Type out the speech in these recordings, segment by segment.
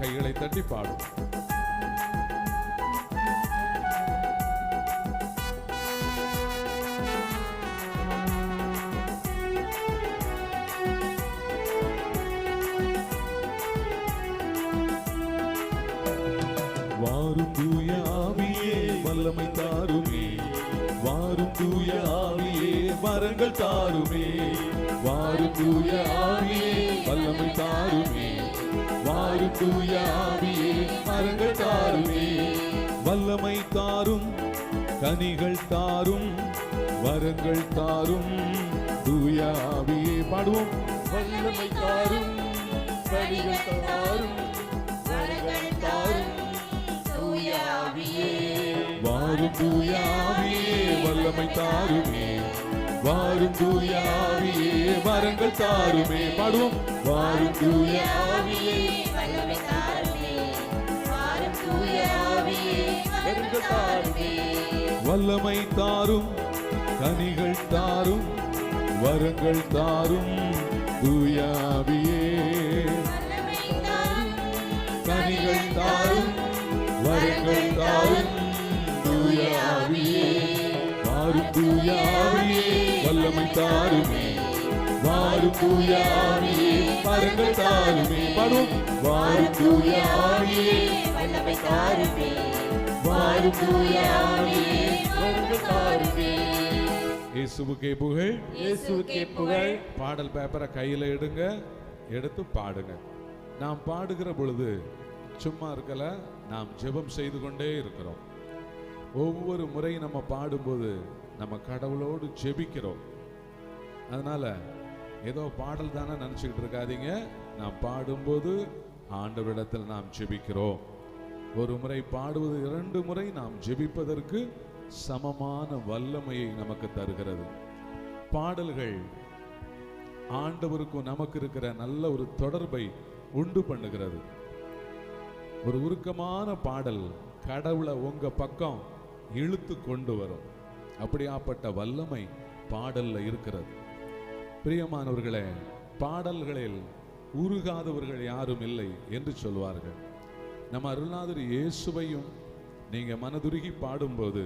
கைகளை தட்டி பாடும். வாரும் தூய ஆவியே வல்லமை தாருமே. வாரும் தூய ஆவியே வரங்கள் தாருமே. வாரும் தூய ஆவியே வல்லமை தாருமே. வாரும் தூய ஆவியே வரங்கள் தாருமே. வல்லமை தாரும் கனிகள் தாரும் வரங்கள் தாரும். தூய ஆவியே பாடுவோம். வல்லமை தாரும் கனிகள் தாரும் வரங்கள் தாரும். வாரும் தூயாவியே வல்லமை தாருமே. வாரும் தூயாவியே வரங்கள் தாருமே. பாடுவோம். வாரும் தூயாவியே. வல்லமை தாரும் கனிகள் தாரும் வரங்கள் தாரும் தூயாவியே கனிகள் தாரும் வரங்கள் தாரும் தூயாவியே வாரும் தூயாவியே வல்லமை தாருமே. வாரும் தூயாவியே வரங்கள் தாருமே. வாரும் வாரும் தூயாவியே வரங்கள் தாருமே. இயேசுவுக்கே புகழ். இயேசுவுக்கே புகழ். பாடல் பேப்பரை கையில எடுங்க எடுத்து பாடுங்க. நாம் பாடுகிற பொழுது சும்மா இருக்கல நாம் ஜெபம் செய்து கொண்டே இருக்கிறோம். ஒவ்வொரு முறை நம்ம பாடும்போது நம்ம கடவுளோடு ஜெபிக்கிறோம். அதனால ஏதோ பாடல் தானே நினச்சிக்கிட்டு இருக்காதீங்க. நாம் பாடும்போது ஆண்டவரிடத்தில் நாம் ஜெபிக்கிறோம். ஒரு முறை பாடுவது இரண்டு முறை நாம் ஜெபிப்பதற்கு சமமான வல்லமையை நமக்கு தருகிறது. பாடல்கள் ஆண்டவருக்கும் நமக்கு இருக்கிற நல்ல ஒரு தொடர்பை உண்டு பண்ணுகிறது. ஒரு உருக்கமான பாடல் கடவுளை உங்க பக்கம் இழுத்து கொண்டு வரும். அப்படியாப்பட்ட வல்லமை பாடல்ல இருக்கிறது. பிரியமானவர்களே பாடல்களில் உருகாதவர்கள் யாரும் இல்லை என்று சொல்வார்கள். நம்ம அருள்நாதர் இயேசுவையும் நீங்கள் மனதுருகி பாடும்போது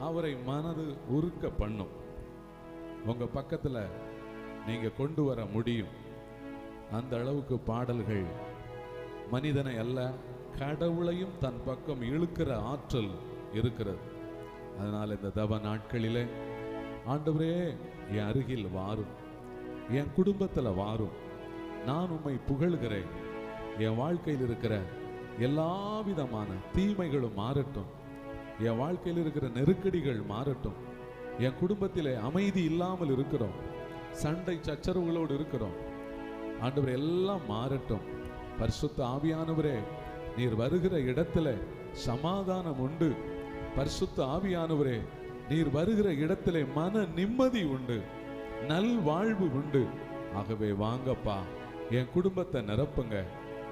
அவரை மனது உருக்க பண்ணும். உங்கள் பக்கத்தில் நீங்கள் கொண்டு வர முடியும். அந்த அளவுக்கு பாடல்கள் மனிதனை அல்ல கடவுளையும் தன் பக்கம் இழுக்கிற ஆற்றல் இருக்கிறது. அதனால் இந்த தவ நாட்களிலே ஆண்டவரே என் அருகில் வாரும். என் குடும்பத்தில் வாரும். நான் உம்மை புகழ்கிறேன். என் வாழ்க்கையில் இருக்கிற எல்லா விதமான தீமைகளும் மாறட்டும். என் வாழ்க்கையில் இருக்கிற நெருக்கடிகள் மாறட்டும். என் குடும்பத்திலே அமைதி இல்லாமல் இருக்கிறோம். சண்டை சச்சரவுகளோடு இருக்கிறோம். ஆண்டவர் எல்லாம் மாறட்டும். பரிசுத்த ஆவியானவரே நீர் வருகிற இடத்துல சமாதானம் உண்டு. பரிசுத்த ஆவியானவரே நீர் வருகிற இடத்துல மன நிம்மதி உண்டு. நல் வாழ்வு உண்டு. ஆகவே வாங்கப்பா என் குடும்பத்தை நிரப்புங்க.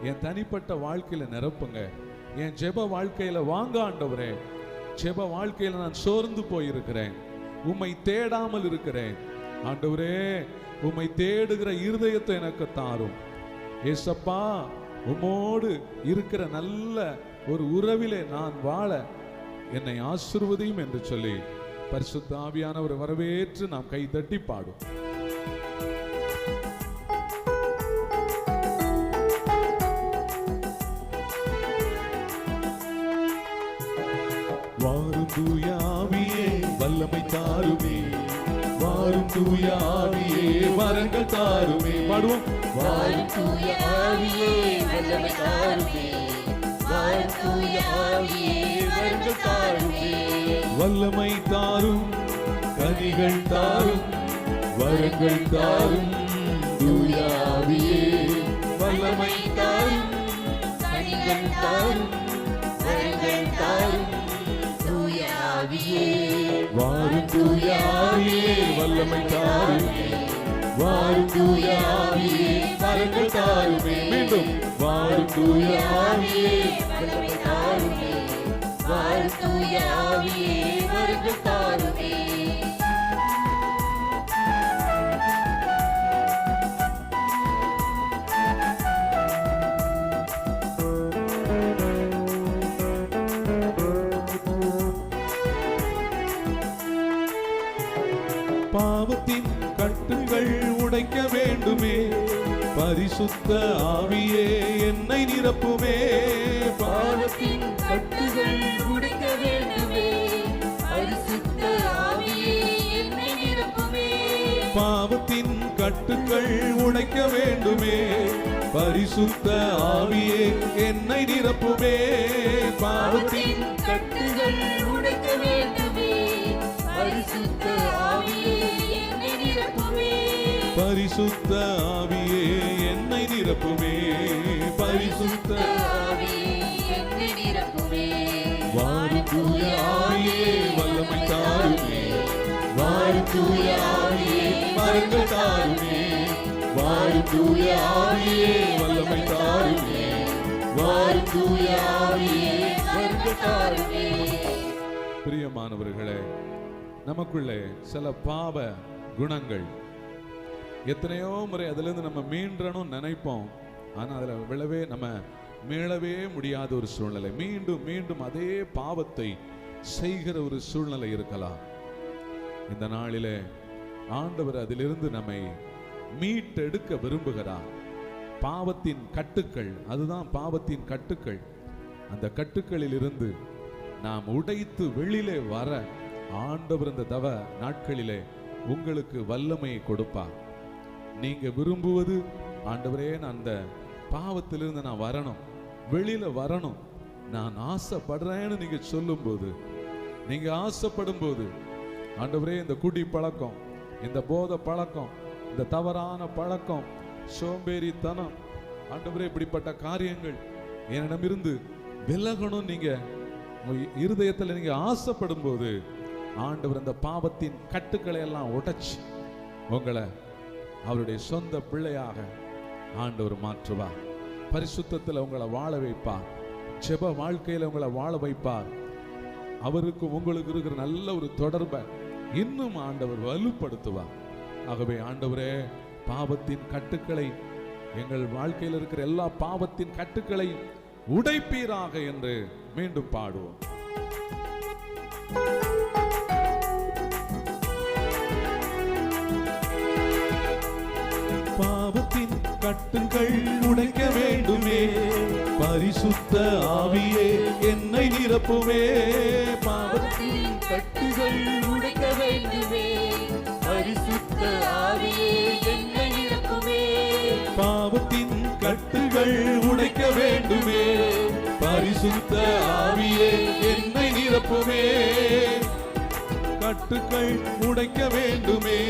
என் தனிப்பட்ட வாழ்க்கையில நிரப்புங்க. என் ஜெப வாழ்க்கையில வாங்க ஆண்டவரே. ஜெப வாழ்க்கையில நான் சோர்ந்து போயிருக்கிறேன். உம்மை தேடாமல் இருக்கிறேன். ஆண்டவரே உம்மை தேடுகிற இருதயத்தை எனக்கு தாரும். ஏசப்பா உம்மோடு இருக்கிற நல்ல ஒரு உறவிலே நான் வாழ என்னை ஆசிர்வதியும் என்று சொல்லி பரிசுத்த ஆவியானவர் வரவேற்று நாம் கை தட்டி பாடும். வாரும் தூய ஆவியே வல்லமை தாருமே. வாரும் தூய ஆவியே வரங்கள் தாருமே. பாடுவோம். வாரும் தூய ஆவியே வல்லமை தாருமே. வாரும் தூய ஆவியே வரங்கள் தாருமே. வல்லமை தாரும் கனிகள் தாரும் வரங்கள் தாரும். தூய ஆவியே வல்லமை தாரும் கனிகள் தாரும் வரங்கள் தாரும். ஆவியே வாரும் வல்லமை தாருமே. வாரும் வரங்கள் தாருமே மீண்டும் வல்லமை தாருமே வரங்கள் பாவத்தின் கட்டுகள் உடைக்க வேண்டுமே. பரிசுத்த ஆவியே என்னை நிரப்புமே. பாவத்தின் கட்டுகள் உடைக்க வேண்டுமே. பரிசுத்த ஆவியே என்னை நிரப்புமே. பாவத்தின் கட்டுகள் உடைக்க வேண்டுமே. பரிசுத்த ஆவியே என்னை நிரப்புமே. பாவத்தின் கட்டுகள் உடைக்க வேண்டும். பரிசுத்த ஆவியே என்னை நிரப்புமே பரிசுத்த ஆவியே என்னை நிரப்புமே. பரிசுத்த ஆவியே என்னை நிரப்புமே. வாரும் தூய ஆவியே வல்லமை தாருமே. ஆவியே மரங்கள் தாருமே. ஆவியே வல்லமை தாருமே. ஆவியே மருந்து தாருமே. பிரியமானவர்களே நமக்குள்ளே சில பாவ குணங்கள். எத்தனையோ முறை அதிலிருந்து நம்ம மீண்டணும் நினைப்போம். ஆனா அதுல விழவே நம்ம மீளவே முடியாத ஒரு சூழ்நிலை. மீண்டும் மீண்டும் அதே பாவத்தை செய்கிற ஒரு சூழ்நிலை இருக்கலாம். இந்த நாளிலே ஆண்டவர் அதிலிருந்து நம்மை மீட்டெடுக்க விரும்புகிறார். பாவத்தின் கட்டுக்கள் அதுதான் பாவத்தின் கட்டுக்கள். அந்த கட்டுக்களில் இருந்து நாம் உடைத்து வெளியிலே வர ஆண்டவர் இந்த தவ நாட்களிலே உங்களுக்கு வல்லமையை கொடுப்பார் நீங்க விரும்புவது ஆண்டவரே நான் அந்த பாவத்திலிருந்து நான் வரணும் வெளியில வரணும். நான் ஆசைப்படுறேன்னு நீங்க சொல்லும்போது நீங்க ஆசைப்படும் போது ஆண்டவரே இந்த குடி பழக்கம் இந்த போத பழக்கம் இந்த தவறான பழக்கம் சோம்பேறித்தனம் ஆண்டவரே இப்படிப்பட்ட காரியங்கள் என்னிடமிருந்து விலகணும் நீங்க. இருதயத்தில் நீங்க ஆசைப்படும் போது ஆண்டவர் அந்த பாவத்தின் கட்டுக்களை எல்லாம் உடைச்சு உங்களை அவருடைய சொந்த பிள்ளையாக ஆண்டவர் மாற்றுவார். பரிசுத்தத்தில் உங்களை வாழ வைப்பார். செப வாழ்க்கையில உங்களை வாழ வைப்பார். அவருக்கும் உங்களுக்கு இருக்கிற நல்ல ஒரு தொடர்பை இன்னும் ஆண்டவர் வலுப்படுத்துவார். ஆகவே ஆண்டவரே பாவத்தின் கட்டுக்களை எங்கள் வாழ்க்கையில் இருக்கிற எல்லா பாவத்தின் கட்டுக்களை உடைப்பீராக என்று மீண்டும் பாடுவோம். கட்டுங்கள் உடைக்க வேண்டுமே. பரிசுத்த ஆவியே என்னை நிரப்புமே. பாவத்தின் கட்டுகள் உடைக்க வேண்டுமே. பரிசுத்த ஆவியே என்னை நிரப்புமே. பாவத்தின் கட்டுகள் உடைக்க வேண்டுமே. பரிசுத்த ஆவியே என்னை நிரப்புமே. கட்டுக்கள் உடைக்க வேண்டுமே.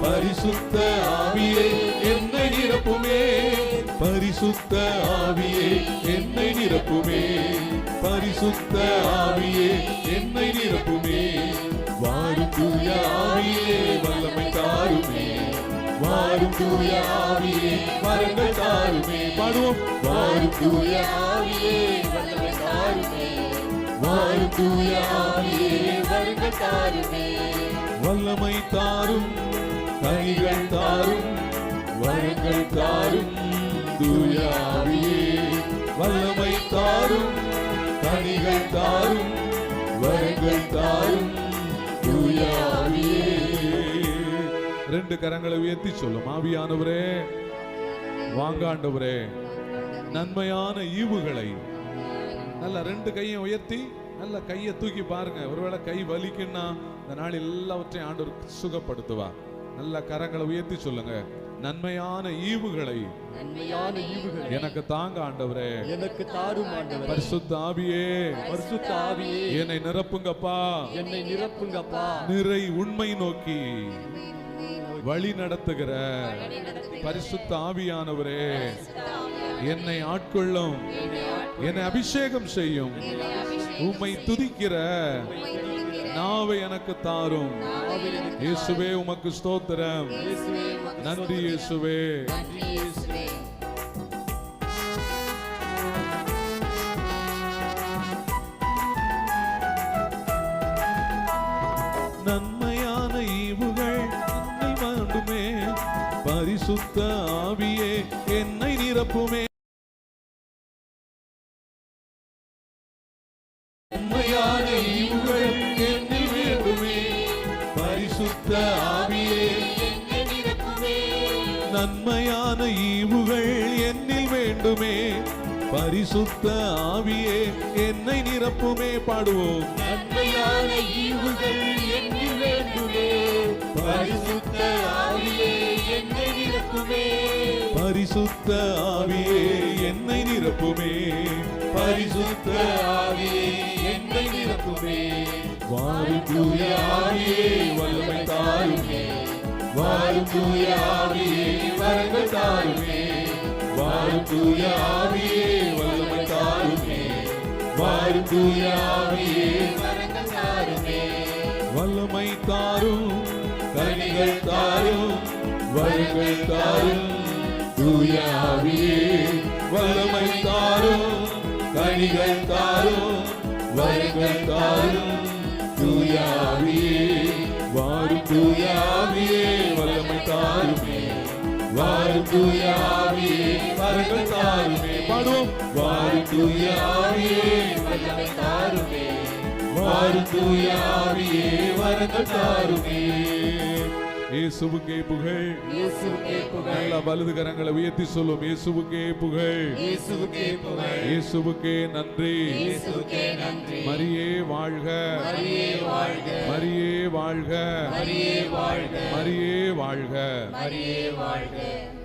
பரிசுத்த ஆவியே என்னை நிரப்புமே. பரிசுத்த ஆவியே என்னை நிரப்புமே. பரிசுத்த ஆவியே என்னை நிரப்புமே. வாரும் தூய ஆவியே வல்லமை தாருமே. வாரும் தூய ஆவியே வரங்கள் தாருமே. பாடுவோம் வாரும் தூய ஆவியே வல்லமை தாருமே. வாரும் தூய ஆவியே வருங்கள் தாருமே. வல்லமை தாரும் கைகள் தாரும் வரங்கள் தாரும் தூய ஆவியே வல்லமை தாரும் கனிகள் தாரும் வரங்கள் தாரும் தூய ஆவியே ரெண்டு கரங்களை உயர்த்தி சொல்லும் ஆவியானவரே வாங்காண்டவரே நன்மையான ஈவுகளை நல்ல ரெண்டு கையை உயர்த்தி நல்ல கையை தூக்கி பாருங்க. ஒருவேளை கை வலிக்குன்னா இந்த நாள் எல்லாவற்றையும் ஆண்டவர் சுகப்படுத்துவார். நல்ல கரங்களை உயர்த்தி சொல்லுங்க. நன்மையான ஈவுகளை நன்மையான ஈவுகள் எனக்கு தாங்க ஆண்டவரே. எனக்கு தாரும் ஆண்டவரே. பரிசுத்த ஆவியே. பரிசுத்த ஆவியே. என்னை நிரப்புங்கப்பா. என்னை நிரப்புங்கப்பா. நிறை உண்மை நோக்கி வழி நடத்துகிற பரிசுத்த ஆவியானவரே. என்னை ஆட்கொள்ளும். என்னை அபிஷேகம் செய்யும். உம்மை துதிக்கிற நாவை எனக்கு தாரும். இயேசுவே உமக்கு ஸ்தோத்திரம். நன்றி இயேசுவே. நன்மையான ஈவுகள் என்னை வேண்டுமே பரிசுத்த ஆவியே என்னை நிரப்புமே. பரிசுத்த ஆவியே என்னை நிரப்புமே பாடுவோம். நன்மையான ஈவுகள் என்னில் வேண்டுமே. பரிசுத்த ஆவியே என்னை நிரப்புமே. பரிசுத்த ஆவியே என்னை நிரப்புமே. பரிசுத்த ஆவியே என்னை நிரப்புமே. வாரும் தூய ஆவியே வல்லமை தாருமே. வாரும் தூய ஆவியே வரங்கள் தாருமே. வாரும் தூய ஆவியே வல்லமை தாருமே வாரும் தூய ஆவியே வரங்கள் தாருமே வல்லமை தாரும் கனிகள் தாரும் வரங்கள் தாரும் தூய ஆவியே வல்லமை தாரும் கனிகள் தாரும் வரங்கள் தாரும் தூய ஆவியே வாரும் தூய ஆவியே வல்லமை தாரும். வாரும் தூய ஆவியே வரங்கள் தாருமே பாடுவோம். வாரும் தூய ஆவியே வல்லமை தாருமே வாரும் தூய ஆவியே வரங்கள் தாருமே இயேசுவுக்கே புகழ். இயேசுவுக்கே புகழ். நல்ல வலது கரங்களை உயர்த்தி சொல்லும். இயேசுவுக்கே புகழ். இயேசுவுக்கே புகழ். இயேசுவுக்கே நன்றி. இயேசுவுக்கே நன்றி. மரியே வாழ்க. மரியே வாழ்க. மரியே வாழ்க. மரியே வாழ்க. மரியே வாழ்க. மரியே வாழ்க.